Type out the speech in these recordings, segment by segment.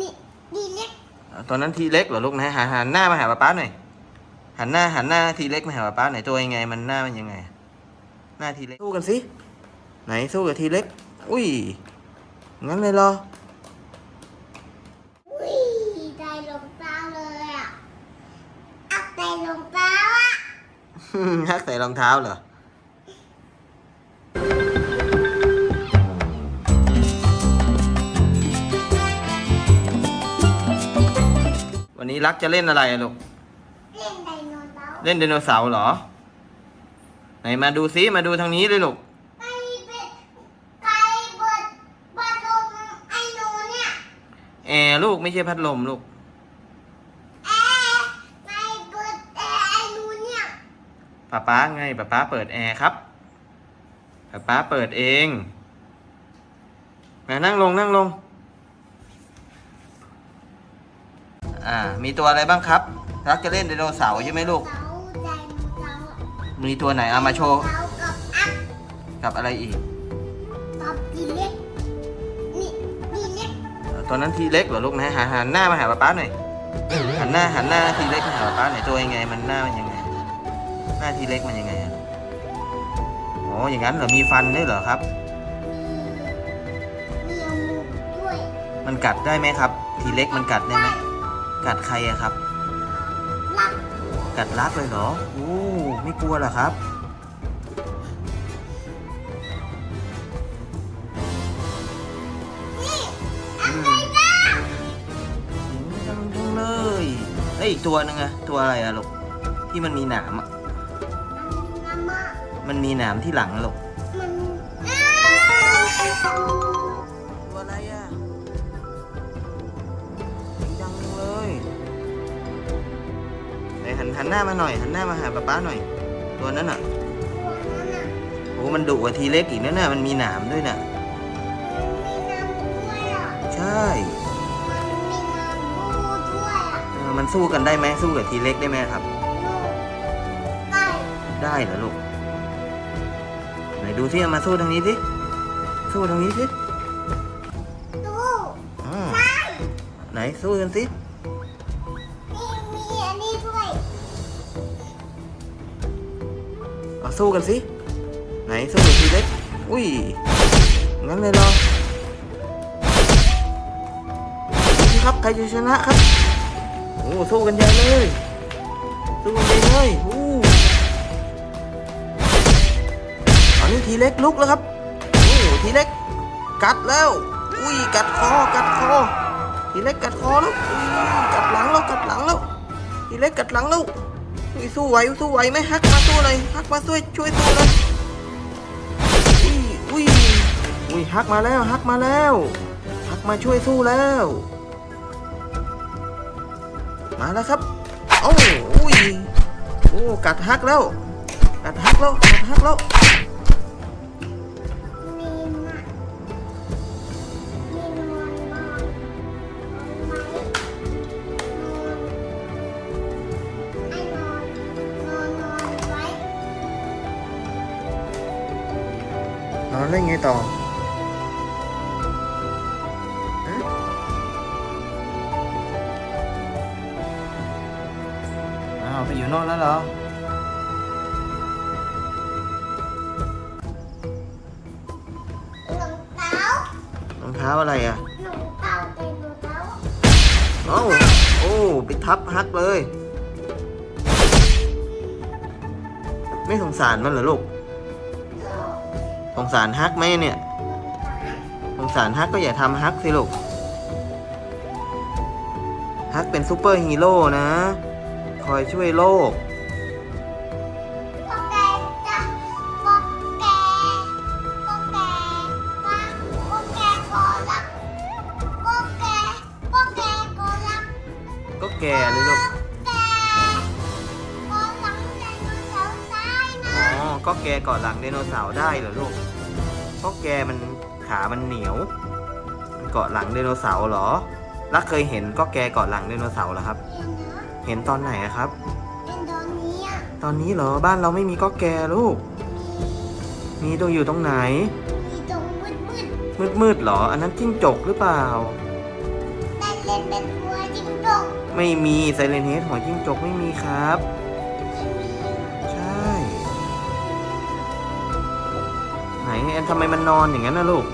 นี่ดีเล็กตอนนั้นทีเล็กเหรอลูกนะหันหันหน้ามาหาป๊าป๊าหน่อยหันหน้าหันหน้าทีเล็กมาหาป๊าป๊าหน่อยตัวยังไง มันหน้ามันยังไง หน้าทีเล็กสู้กันสิไหนสู้กับทีเล็ก อุ้ยงั้นเลยเหรออุ้ยได้รองเท้าเลยอะอักได้รองเท้าอะฮักใส่รองเท้าเหรอ วันนี้รักจะเล่นอะไรอะลูก เล่นไดโนเสาร์เล่นไดโนเสาร์เหรอ ไหนมาดูซิมาดูทางนี้เลยลูกไก่เป็ดไก่เบิดบาดมไอ้หนูเนี่ยแอร์ลูกไม่ใช่พัดลมลูก แอร์ไก่เบิดแอร์ไอ้หนูเนี่ยป๊าป๊าไงป๊าป๊าเปิดแอร์ครับป๊าป๊าเปิดเองมานั่งลงนั่งลง อ่า มีตัวอะไรบ้างครับ รักจะเล่นไดโนเสาร์ใช่ไหมลูก มีตัวไหนเอามาโชว์ กับอะไรอีก ตอนนั้นทีเล็กเหรอลูกนะหันหันหน้ามาหาป๊าป๊าหน่อย หันหน้าหันหน้าทีเล็กมาหาป๊าป๊าหน่อยตัวยังไง มันหน้ามันยังไง หน้าทีเล็กมันยังไงอะโอ้อย่างนั้นเหรอ มีฟันด้วยเหรอครับมีมีมุกด้วยมันกัดได้ไหมครับ ทีเล็กมันกัดได้ไหม กัดใครอะครับลักกัดรักเลยเหรอโอ้ไม่กลัวเหรอครับ นี่อะไรนะจังจังเลยเอ้ยอีกตัวหนึงอะตัวอะไรอะลูกที่มันมีหนามอะมันมามันมีหนามที่หลังอะลูก มันอ้าตัว หนหันหันหน้ามาหน่อย หันหน้ามาหาป๊าป๊าหน่อย ตัวนั้นอะตัวนั้นน่ะโอ้มันดุกว่าทีเล็กอีกนะน่ะมันมีหนามด้วยน่ะมันมีน้ำด้วยอะใช่มันมีน้ำบูด้วยอะเออมันสู้กันได้ไหมสู้กับทีเล็กได้ไหมครับลูกไก่ได้เหรอลูกไหนดูที่มาสู้ทางนี้สิสู้ทางนี้สิดูอืมไก่ไหนสู้กันสิ สู้กันสิ ไหนสู้กับทีเล็กอุ้ย งั้นเลยเหรอครับใครจะชนะครับ โอ้สู้กันใหญ่เลย สู้กันใหญ่เลยโอ้ตอนนี้ทีเล็กลุกแล้วครับโอ้ทีเล็กกัดแล้ว อุ้ยกัดคอกัดคอทีเล็กกัดคอแล้วอุ้ยกัดหลังแล้วกัดหลังแล้วทีเล็กกัดหลังแล้ว อุ้ยสู้ไหวสู้ไหวไหมฮักมาสู้เลยฮักมาช่วยช่วยสู้เลยอุ้ยอุ้ยอุ้ยฮักมาแล้วฮักมาแล้วฮักมาช่วยสู้แล้ว มาแล้วครับโอ้อุ้ยโอ้กัดฮักแล้วกัดฮักแล้วกัดฮักแล้ว นอนได้ไงต่อฮะอ้าวไปอยู่โนอนแล้วเหรอรองเท้ารองเท้าอะไรอะรองเท้าเป็นรองเท้าเอ้าโอ้ไปทับฮักเลย ไม่สงสารมันเหรอลูก สงสารฮักไหมเนี่ยสงสารฮักก็อย่าทำฮักสิลูกฮักเป็นซูเปอร์ฮีโร่นะ คอยช่วยโลก ก็แกจะก็ ก็แกเกาะหลังไดโนเสาร์ได้เหรอลูกก็แกมันขามันเหนียว มันเกาะหลังไดโนเสาร์เหรอรักเคยเห็นก็แกเกาะหลังไดโนเสาร์เหรอครับเห็นนะเห็นตอนไหนอะครับ เป็นตอนนี้อะตอนนี้เหรอบ้านเราไม่มีก็แกลูก มีตัวอยู่ตรงไหน มีตรงมืดมืดมืดมืดๆเหรอ อันนั้นจิ้งจกหรือเปล่าๆแต่นเป็นหัวจิ้งจกไม่มีไซเรนเฮดหัวจิ้งจกไม่มีครับ ไหนแอนทำไมมันนอนอย่างนั้นนะลูก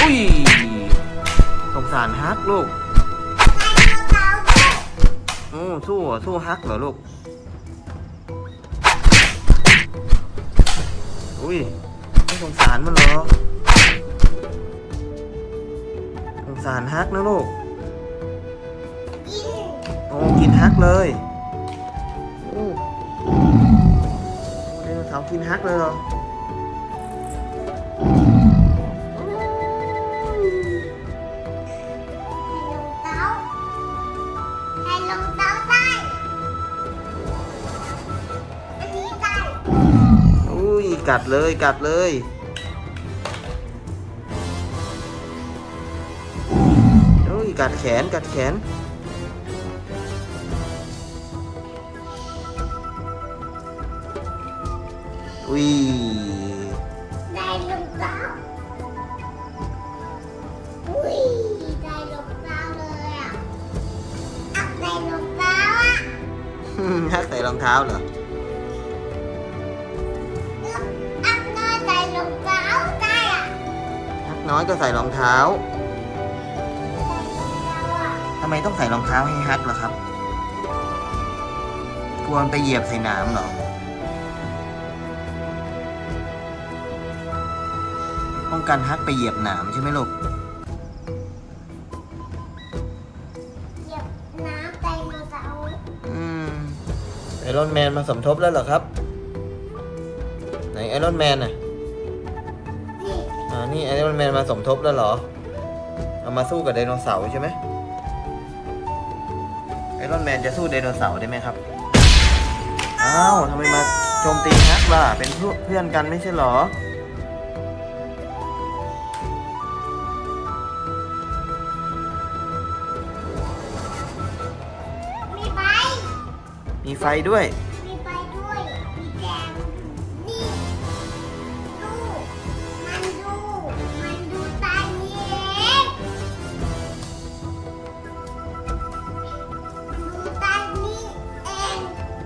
อุ้ยสงสารฮักลูกโอ้สู้สู้ฮักเหรอลูก อุ้ยไม่สงสารมันเหรอ สงสารฮักนะลูก โอ้กินฮักเลย กินฮักเลยเหรอให้ลงเท้าให้ลงเท้าได้อันนี้ได้อุ้ยกัดเลยกัดเลยอุ้ยกัดแขนกัดแขน อุ้ยได้ลงเท้าอุ้ยได้ลงเท้าเลยอะอักได้ลงเท้าอะฮักใส่รองเท้าเหรออักน้อยได้ลงเท้าได้อะฮักน้อยก็ใส่รองเท้าได้ลงเท้าอะทำไมต้องใส่รองเท้าให้ฮักล่ะครับ กลัวมันไปเหยียบใส่หนามเหรอ ป้องกันฮักไปเหยียบหนามใช่ไหมลูก เหยียบน้ำไดโนเสาร์อืมไอรอนแมนมาสมทบแล้วเหรอครับ ไหนไอรอนแมนน่ะนี่อ่านี่ไอรอนแมนมาสมทบแล้วเหรอ เอามาสู้กับไดโนเสาร์ใช่ไหมไอรอนแมนจะสู้ไดโนเสาร์ได้ไหมครับ อ้าวทำไมมาโจมตีฮักล่ะ เป็นเพื่อนกันไม่ใช่เหรอ มีไฟด้วย มีใบด้วย มีแดงนี่ดูมันดู มันดูตานี้เองมันดูตานี้เอง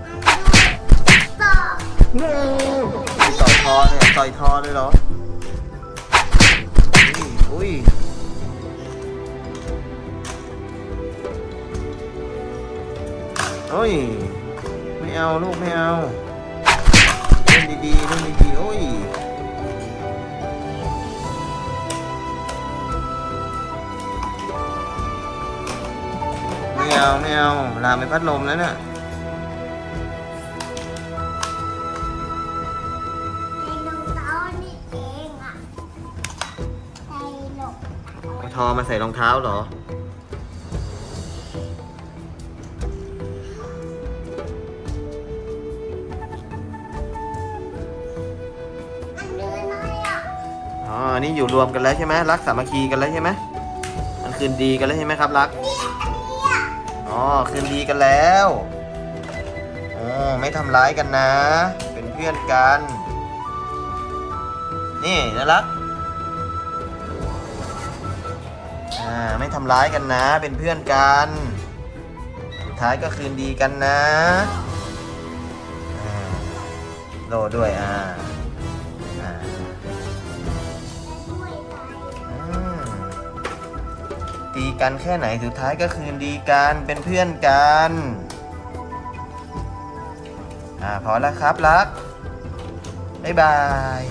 มันดูต่อต่อยคอเลยต่อยคอเลยเหรอ อุ้ยอุ้ยไม่ เอาลูกไม่เอาเล่นดีๆเล่นดีๆโอ้ยไม่เอาไม่เอาลามไปพัดลมแล้วน่ะในรองเท้านี่เองอะในหลบเอาทอมาใส่รองเท้าเหรอ นี่อยู่รวมกันแล้วใช่ไหมรักสามัคคีกันแล้วใช่ไหมมันคืนดีกันแล้วใช่ไหมครับรักอ๋อคืนดีกันแล้วอ๋อไม่ทำร้ายกันนะ เป็นเพื่อนกัน นี่นะรักอ่าไม่ทำร้ายกันนะ เป็นเพื่อนกันสุดท้ายก็คืนดีกันนะโลด้วยอ่า ตีกันแค่ไหนสุดท้ายก็คืนดีกันเป็นเพื่อนกันอ่าพอแล้วครับรักบ๊ายบาย